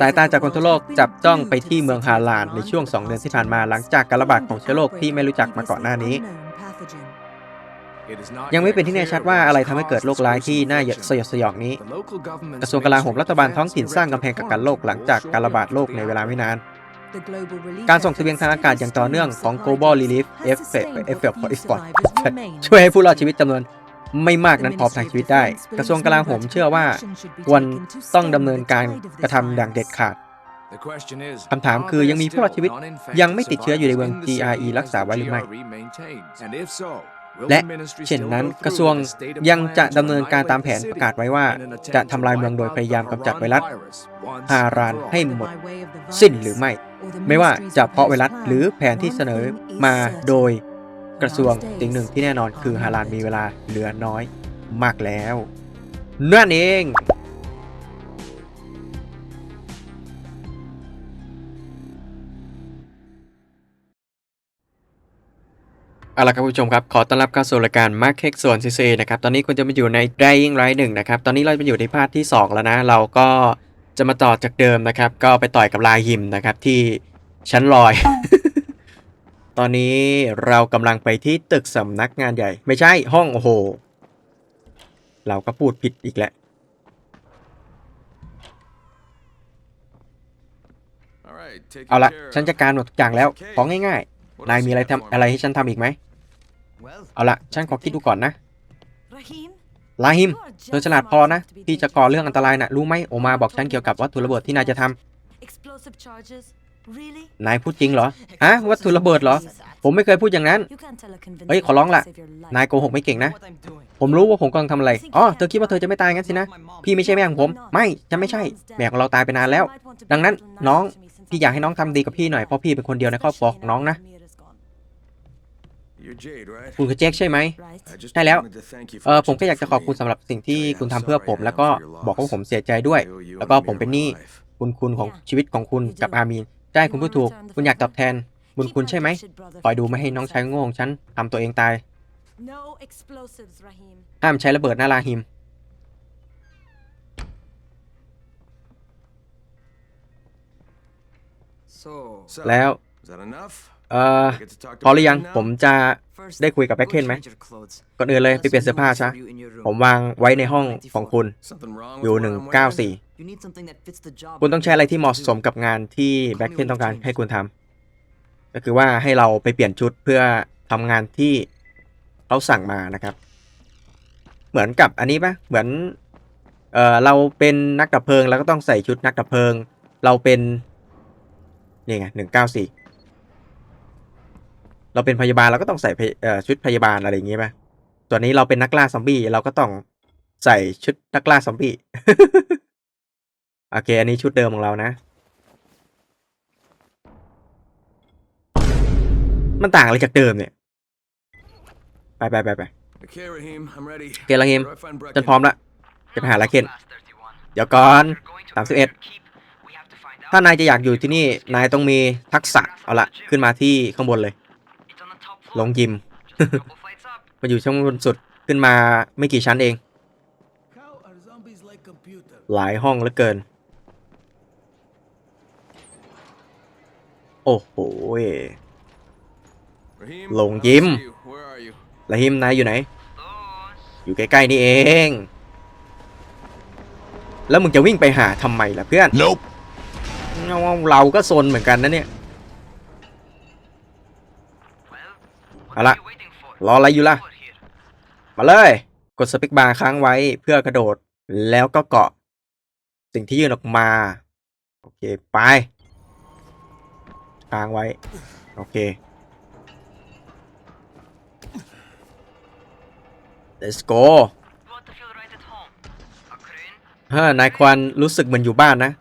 สายตาจากคนทั่วโลกจับจ้องไปที่เมืองฮาลานในช่วง 2 เดือนที่ผ่านมาหลังจากการระบาดของเชื้อโรคที่ไม่รู้จักมาก่อนหน้านี้ ยังไม่เป็นที่แน่ชัดว่าอะไรทำให้เกิดโรคร้ายที่น่าสยดสยองนี้ กระทรวงกลาโหมรัฐบาลท้องถิ่นสร้างกำแพงกักกันโรคหลังจากการระบาดโรคในเวลาไม่นานการส่งเสบียงทางอากาศอย่างต่อเนื่องของ Global Relief Effort Effort Effort ช่วยให้ผู้รอดชีวิตจำนวน ไม่มากนั้นพอประทังชีวิตได้ กระทรวงกลาโหมเชื่อว่าควรต้องดำเนินการกระทำอย่างเด็ดขาดคำถามคือยังมีผู้รอดชีวิตยังไม่ติดเชื้ออยู่ในเมือง GRE รักษาไว้หรือไม่ และและเช่เช่นนนั้นั้นนกกระระททรรววงงยัยังงจะจะดำดำเนิเนินนกาการรตาตามมแผแผนนปประระกากาศศไว้ไว้ว่าว่าจะจะทำทำลาลายยเมืเมือองงโดโดยยพพยายายยายามมกำกำจัจัดดไวไวรัรัสสฮารานให้หมด สิ้นหรือไม่ ไม่ว่าจะเพราะไวรัสหรือแผนที่เสนอมาโดย กระทรวงสิ่งหนึ่งที่แน่นอนคือฮารานมีเวลาเหลือน้อยมากแล้วนั่นเองเอาละครับผู้ชมครับ ขอต้อนรับเข้าสู่รายการ Mark Hex ส่วน CC นะครับ ตอนนี้คุณจะมาอยู่ใน Dying Light 1นะครับ ตอนนี้เราไปอยู่ในภาคที่ 2 แล้วนะ เราก็จะมาต่อจากเดิมนะครับ ก็ไปต่อยกับลาฮิมนะครับ ที่ชั้นลอย ตอนนี้เรากำลังไปที่ตึกสำนักงานใหญ่ ไม่ใช่ห้องโอ้โห เราก็พูดผิดอีกแล้ว เอาละฉันจัดการหมดทุกอย่างแล้ว ของง่ายๆ นายมีอะไรทำอะไรให้ฉันทำอีกไหม เอาละฉันขอคิดดูก่อนนะลาฮิม เธอฉลาดพอนะ ที่จะก่อเรื่องอันตรายนะรู้ไหมโอมาบอกฉันเกี่ยวกับวัตถุระเบิดที่นายจะทำ นายพูดจริงเหรอฮะวัตถุระเบิดเหรอ ผมไม่เคยพูดอย่างนั้น เฮ้ย ขอร้องล่ะนายโกหกไม่เก่งนะ ผมรู้ว่าผมกำลังทำอะไร อ๋อ เธอคิดว่าเธอจะไม่ตายงั้นสินะ พี่ไม่ใช่แม่ของผม ไม่ฉันไม่ใช่ แม่ของเราตายไปนานแล้ว ดังนั้นน้อง พี่อยากให้น้องทำดีกับพี่หน่อย เพราะพี่เป็นคนเดียวในครอบครัวของน้องนะคุณคือเจคใช่ไหมใช่แล้ว เออผมแค่อยากจะขอบคุณสำหรับสิ่งที่คุณทำเพื่อผม แล้วก็บอกว่าผมเสียใจด้วย แล้วก็ผมเป็นหนี้บุญคุณของชีวิตของคุณกับอามีน ใช่คุณพูดถูก คุณอยากตอบแทน บุญคุณใช่ไหมคอยดูไม่ให้น้องชายโง่ของฉันทำตัวเองตาย ห้ามใช้ระเบิดหน้าลาฮิม แล้ว เอ่อ พอหรือยัง ผมจะได้คุยกับแบ็คเคนไหม ก่อนอื่นเลยไปเปลี่ยนเสื้อผ้าซะ ผมวางไว้ในห้องของคุณ อยู่194 คุณต้องใช้อะไรที่เหมาะสมกับงานที่แบ็คเคนต้องการให้คุณทำก็คือว่าให้เราไปเปลี่ยนชุดเพื่อทำงานที่เขาสั่งมานะครับ เหมือนกับอันนี้ปะเหมือนเอ่อเราเป็นนักดับเพลิงแล้วก็ต้องใส่ชุดนักดับเพลิง เราเป็นนี่ไงหนึ่งเก้าสี่เราเป็นพยาบาลเราก็ต้องใส่พยเอ่อชุดพยาบาลอะไรอย่างงี้ปะส่วนนี้เราเป็นนักล่าซอมบี้เราก็ต้องใส่ชุดนักล่าซอมบี้ โอเค อันนี้ชุดเดิมของเรานะ มันต่างอะไรจากเดิมเนี่ย ไปไปไปไปโอเคราฮิมโอเฮิมฉันพร้อมละจะไปหาลาเคนเดี๋ยวก่อนสามสิบเอ็ดถ้านายจะอยากอยู่ที่นี่ นายต้องมีทักษะ เอาละขึ้นมาที่ข้างบนเลย ลงยิม มาอยู่ช่างบนสุด ขึ้นมาไม่กี่ชั้นเอง หลายห้องเหลือเกิน อ้โหยลงยิ้มลาฮิมนายอยู่ไหน อยู่ใกล้ๆนี่เอง แล้วมึงจะวิ่งไปหาทำไมล่ะเพื่อน Nope. เราเราก็ซนเหมือนกันนะเนี่ยเอาละรออะไรอยู่ล่ะ มาเลย กดสเปคบาร์ค้างไว้เพื่อกระโดดแล้วก็เกาะ สิ่งที่ยื่นออกมา โอเค ไป ค้างไว้ โอเค let's go เฮ้นายควันรู้สึกเหมือนอยู่บ้านนะ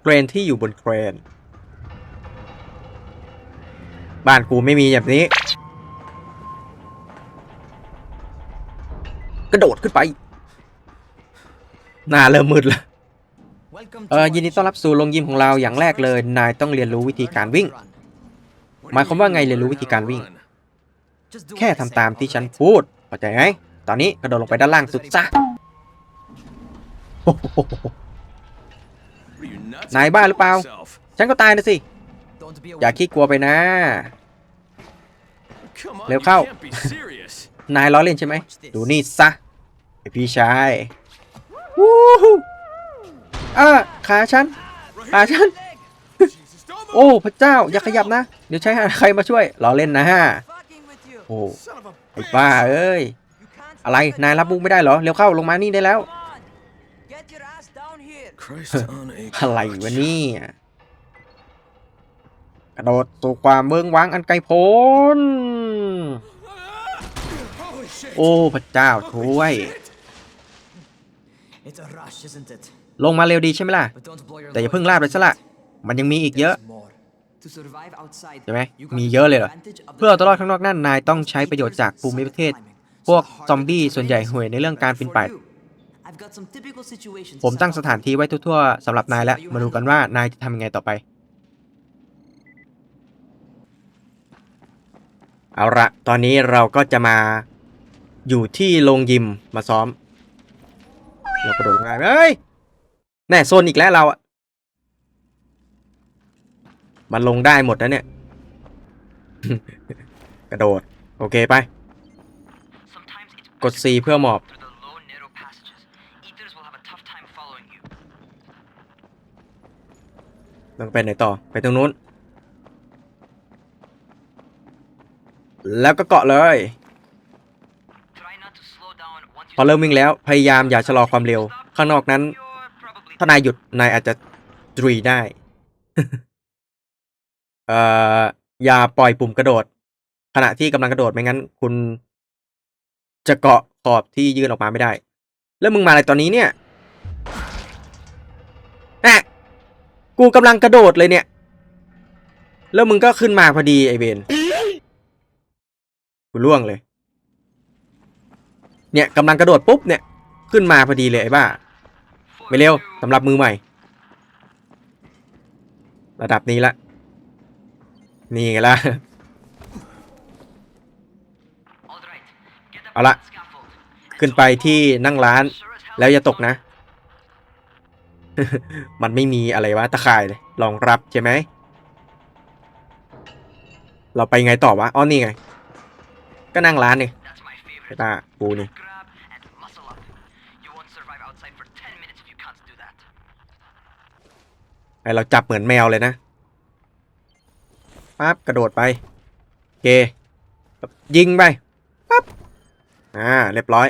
เครนที่อยู่บนเครน บ้านกูไม่มีแบบนี้ กระโดดขึ้นไป หน้าเริ่มมืดแล้ว เออยินดีต้อนรับสู่โรงยิมของเราอย่างแรกเลย นายต้องเรียนรู้วิธีการวิ่ง หมายความว่าไงเรียนรู้วิธีการวิ่ง แค่ทำตามที่ฉันพูดเข้าใจไหมตอนนี้กระโดดลงไปด้านล่างสุดซะโอ้โห What are you nuts? นายบ้าหรือเปล่า Yourself. ฉันก็ตายนะสิ Don't be a อย่าขี้กลัวไปนะ Come on, เร็ว you เข้า can't be serious. นายล้อเล่นใช่ไหม ดูนี่ซะไอพี่ชาย วู้ฮู้ อ่าขาฉันขาฉัน โอ้พระเจ้าอย่าขยับนะ เดี๋ยวใช้ใครมาช่วยล้อเล่นนะฮะโอ้ไอ้บ้าเอ้ยอะไรนายรับมุกไม่ได้เหรอเร็วเข้าลงมานี่ได้แล้ว อะไรวะนี่กระโดดสู่ความเมืองว้างอันไกลโพ้นโอ้พระเจ้าช่วย It's a rush, isn't it? ลงมาเร็วดีใช่ไหมล่ะ But don't blow your แต่อย่า load. เพิ่งลาดไปซะละมันยังมีอีกเยอะ There's more. To survive outside, ใช่ไหม you got มี to เยอะ take เลยเหรอ advantage of the เพื่อเอาตัวรอด terrain. ข้างนอกนั่นนายต้องใช้ประโยชน์จากภูมิประเทศ พวกซอมบี้ส่วนใหญ่ห่วยในเรื่องการปีนป่าย I've got some typical situations ผมตั้งสถานที่ไว้ทั่วๆสำหรับนายแล้ว มาดูกันว่านายจะทำยังไงต่อไป เอาละตอนนี้เราก็จะมาอยู่ที่โรงยิมมาซ้อม เรากระโดดลงได้ไหมเฮ้ย แน่โซนอีกแล้วเราอะมันลงได้หมดนะเนี่ย กระโดด โอเคไป กด C เพื่อหมอบ ต้องไปไหนต่อ ไปตรงนู้น แล้วก็เกาะเลย พอเริ่มวิ่งแล้ว พยายามอย่าชะลอความเร็ว ข้างนอกนั้น ถ้านายหยุดนายอาจจะดรีได้ เอ่อ อย่าปล่อยปุ่มกระโดด ขณะที่กำลังกระโดดไม่งั้น คุณจะเกาะขอบที่ยื่นออกมาไม่ได้ แล้วมึงมาอะไรตอนนี้เนี่ยแน่กูกำลังกระโดดเลยเนี่ย แล้วมึงก็ขึ้นมาพอดีไอเวนกูล่วงเลย เนี่ยกำลังกระโดดปุ๊บเนี่ย ขึ้นมาพอดีเลยไอ้บ้า ไม่เร็วสำหรับมือใหม่ ระดับนี้ละ นี่ไงล่ะ all right. Get up เอาละ on that scaffold. ขึ้นไปที่นั่งร้าน Sure as hell แล้วอย่าตก slow นะ มันไม่มีอะไรวะตะข่ายเลยรองรับใช่ไหม เราไปไงต่อวะอ๋อนี่ไง ก็นั่งร้านนี่ That's my ไอ้ favorite. ตากูนี่ You won't survive outside for 10 minutes if you can't do that. ไอเราจับเหมือนแมวเลยนะปั๊บกระโดดไปโอเคยิงไปปั๊บอ่าเรียบร้อย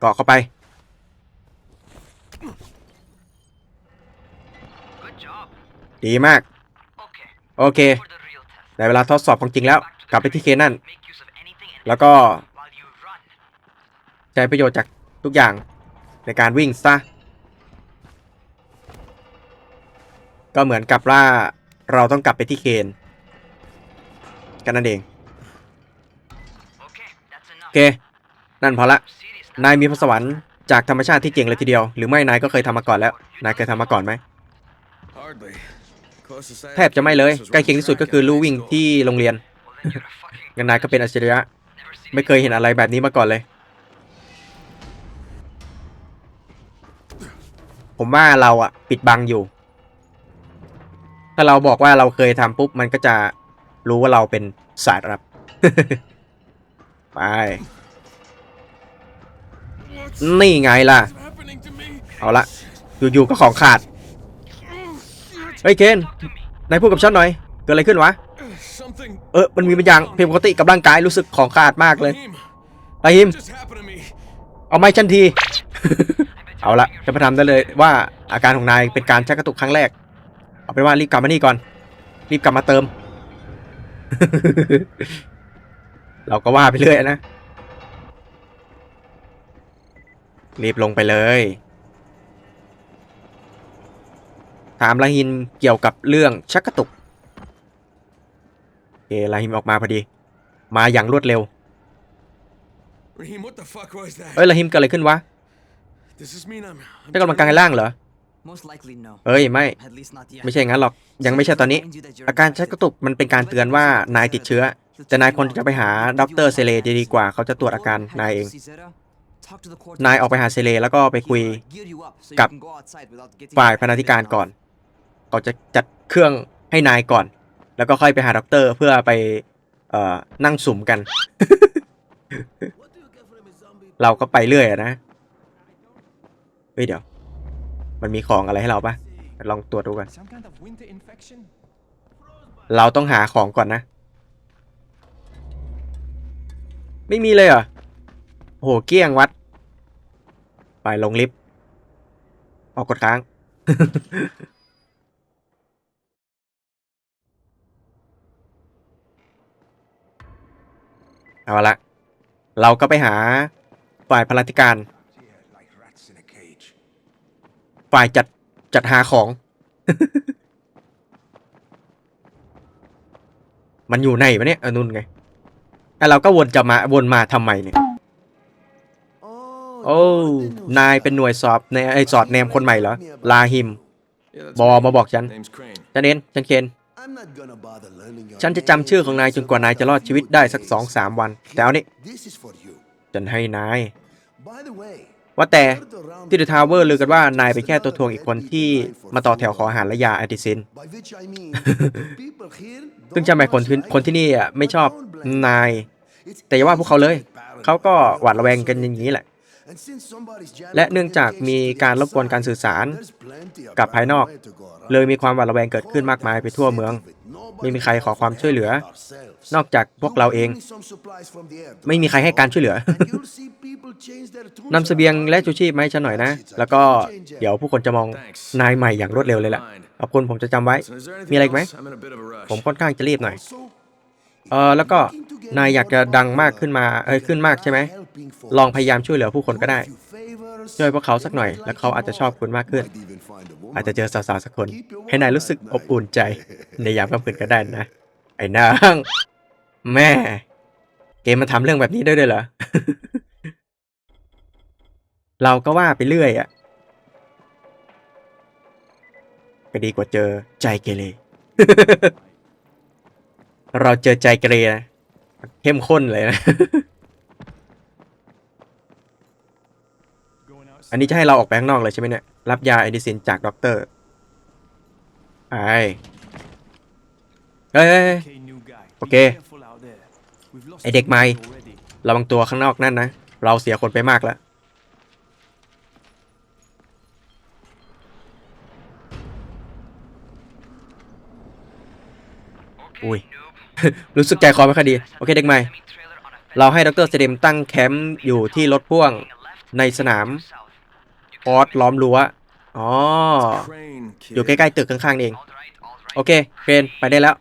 เกาะเข้าไป Good job. ดีมาก Okay. โอเค For the real test. ในเวลาทดสอบของจริงแล้ว Back to กลับไป the ที่เค train. นั่น Make use of anything and แล้วก็ everything while you run. ใช้ประโยชน์จาก ทุกอย่างในการวิ่งซะ ก็เหมือนกับว่าเราต้องกลับไปที่เคนกันนั่นเอง Okay, that's โอ enough. เค นั่นพอละ Serious นายมีพรสวรรค์จากธรรมชาติที่เก่งเลยทีเดียว หรือไม่นายก็เคยทำมาก่อนแล้ว นายเคยทำมาก่อนไหม Hardly. Closest I แทบจะไม่เลย ใกล้เคียงที่สุดก็คือลู่วิ่งที่โรงเรียน Well, then you're a fucking งั้นนายก็เป็นอัจฉริยะ never seen ไม่เคยเห็นอะไรแบบนี้มาก่อนเลย ผมว่าเราอะปิดบังอยู่ ถ้าเราบอกว่าเราเคยทำปุ๊บ มันก็จะรู้ว่าเราเป็นสายลับ ไป นี่ไงล่ะ เอาละอยู่ๆก็ของขาด เฮ้ยเคนนายพูดกับฉันหน่อย เกิดอะไรขึ้นวะ เออ มันมีบางอย่างผิดปกติกับร่างกายรู้สึกของขาดมากเลยไปฮิม เอาไม้ฉันที เอาละจะไปทำได้เลยว่าอาการของนายเป็นการชักกระตุกครั้งแรก เอาเป็นว่ารีบกลับมานี่ก่อน รีบกลับมาเติม เราก็ว่าไปเรื่อยนะ รีบลงไปเลย ถามลาฮินเกี่ยวกับเรื่องชักกระตุกโอเคลาฮินออกมาพอดี มาอย่างรวดเร็ว Raheem, what the fuck was that? เอ้ยลาฮิมเกิดอะไรขึ้นวะ Does this mean I'm, I'm ใช้กำลังกายล่างเหรอ Most likely no. เอ้ยไม่ At least not yet. ไม่ใช่งั้นหรอก ยังไม่ใช่ตอนนี้ อาการชักกระตุกมันเป็นการเตือนว่านายติดเชื้อ แต่นายควรจะไปหาด็อกเตอร์เซเลจะดีกว่า เขาจะตรวจอาการนายเอง Talk to the นายออกไปหาเซเลแล้วก็ไปคุย Gear you up so you กับ can go outside without getting ฝ่าย your พนา head ธิการ bitten ก่อน off. ก่อนจะจัดเครื่องให้นายก่อน แล้วก็ค่อยไปหาด็อกเตอร์เพื่อไปเอ่อนั่งสุ่มกัน เราก็ไปเรื่อยอะนะ เฮ้ยเดี๋ยว มันมีของอะไรให้เราปะลองตรวจดูกัน เราต้องหาของก่อนนะ ไม่มีเลยเหรอโอ้โหเกี้ยงวัด ไปลงลิฟต์ ออกกดค้าง เอาละ เราก็ไปหาฝ่ายพลาธิการ ฝ่ายจัดจัดหาของ มันอยู่ไหนวะเนี่ยเออนุ่นไงแล้วเราก็วนจะมาวนมาทำไมเนี่ย โอ้ นายเป็นหน่วยสอบในไอสอดแนมคนใหม่เหรอ ลาฮิม Yeah, that's บอ me. มาบอกฉัน Name's Crane. ฉันเน้นฉันเคนฉันจะจำชื่อของนายจนกว่านายจะรอดชีวิตได้สักสองสามวัน แต่เอานี่ This is for you. ฉันให้นาย By the way, ว่าแต่ที่เดอะทาวเวอร์ลือกันว่านายเป็นแค่ตัวทวงอีกคนที่มาต่อแถวขออาหารและยาแอดิซิน ซึ่งจำไมคนที่คนที่นี่อะไม่ชอบนาย แต่อย่าว่าพวกเขาเลย เขาก็หวาดระแวงกันอย่างนี้แหละ And since somebody's jamming และเนื่องจากมีการรบกวนการสื่อสาร there's plenty of กับภายนอก way to go around. เลยมีความหวาดระแวงเกิดขึ้นมากมายไปทั่วเมือง ไม่มีใครขอความช่วยเหลือ นอกจากพวกเราเอง ไม่มีใครให้การช่วยเหลือนำเสบียงและชูชีพมาให้ฉันหน่อยนะ แล้วก็เดี๋ยวผู้คนจะมองนายใหม่อย่างรวดเร็วเลยแหละขอบคุณผมจะจำไว้ Listen, is there anything มีอะไรอีกไหม else? I'm in a bit of a rush. ผมค่อนข้างจะรีบหน่อย เออแล้วก็นายอยากจะดังมากขึ้นมา เอ้ยขึ้นมากใช่ไหม ลองพยายามช่วยเหลือผู้คนก็ได้ ช่วยพวกเขาสักหน่อย แล้วเขาอาจจะชอบคุณมากขึ้น อาจจะเจอสาวๆสักคน ให้นายรู้สึกอบอุ่นใจ ในยามค่ำคืนก็ได้นะ ไอ้นางแม่ เกมมันทำเรื่องแบบนี้ได้ด้วยเหรอ เราก็ว่าไปเรื่อยอะก็ดีกว่าเจอใจเกเร เราเจอใจเกเรนะเข้มข้นเลยนะ อันนี้จะให้เราออกไปข้างนอกเลยใช่ไหมเนี่ย รับยาไอดิซินจากด็อกเตอร์ไปเฮ้ยเฮ้ยเฮ้ย Okay, new guy. Be Okay. careful out there. We've lost ไอเด็กใหม่ระวังตัวข้างนอกนั่นนะ เราเสียคนไปมากแล้ว Okay, Ui. noob. รู้สึกใจคอไม่ค่อยดี โอเคเด็กใหม่ เราให้ดรเซเดมตั้งแคมป์อยู่ที่รถพ่วงในสนาม ออสล้อมรั้วอ๋อ อยู่ใกล้ๆตึกข้างๆเอง โอเคเฟรนไปได้แล้ว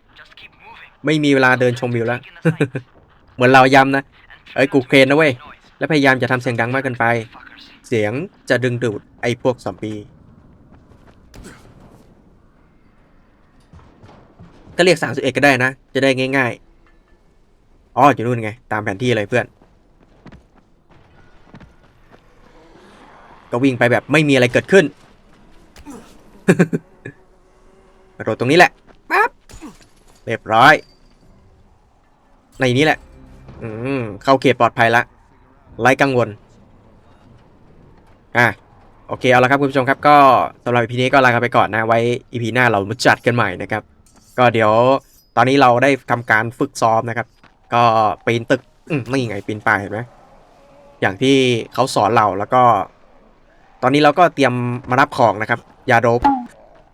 ไม่มีเวลาเดินชมวิวแล้ว เหมือนเราย้ำนะ เอ้ย กูเครนนะเว้ย และพยายามจะทำเสียงดังมากเกินไป เสียงจะดึงดูดไอ้พวกซอมบี้ก็เรียก31ก็ได้นะ จะได้ง่ายๆ อ๋ออยู่นู่นไง ตามแผนที่เลยเพื่อน ก็วิ่งไปแบบไม่มีอะไรเกิดขึ้นกระโดดตรงนี้แหละปั๊บเรียบร้อย ในนี้แหละ อืมเข้าเขตปลอดภัยละไร้กังวล อะโอเคเอาละครับคุณผู้ชมครับก็สำหรับ EP นี้ก็ลากันไปก่อนนะไว้ EP หน้าเรามาจัดกันใหม่นะครับ ก็เดี๋ยวตอนนี้เราได้ทำการฝึกซ้อมนะครับ ก็ปีนตึกอืมนี่ไงปีนป่ายเห็นไหมอย่างที่เขาสอนเราแล้วก็ ตอนนี้เราก็เตรียมมารับของนะครับ ยาโดบ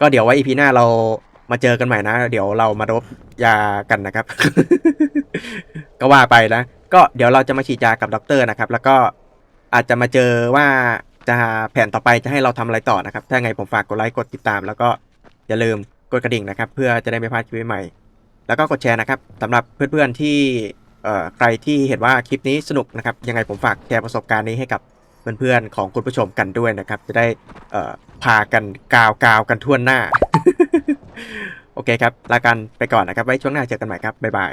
ก็เดี๋ยวไว้ EP หน้าเรามาเจอกันใหม่นะ เดี๋ยวเรามาโดบยากันนะครับ ก็ว่าไปนะ ก็เดี๋ยวเราจะมาฉีดยากับด็อกเตอร์นะครับ แล้วก็อาจจะมาเจอว่าจะแผนต่อไปจะให้เราทำอะไรต่อนะครับ ถ้าไงผมฝากกดไลค์กดติดตาม แล้วก็อย่าลืมกดกระดิ่งนะครับ เพื่อจะได้ไม่พลาดคลิปใหม่ แล้วก็กดแชร์นะครับสำหรับเพื่อนๆที่เอ่อใครที่เห็นว่าคลิปนี้สนุกนะครับ ยังไงผมฝากแชร์ประสบการณ์นี้ให้กับ เพื่อนๆของคุณผู้ชมกันด้วยนะครับ จะได้พากันกาวกาวกันทั่วหน้า โอเคครับลากันไปก่อนนะครับ ไว้ช่วงหน้าเจอกันใหม่ครับ บ๊ายบาย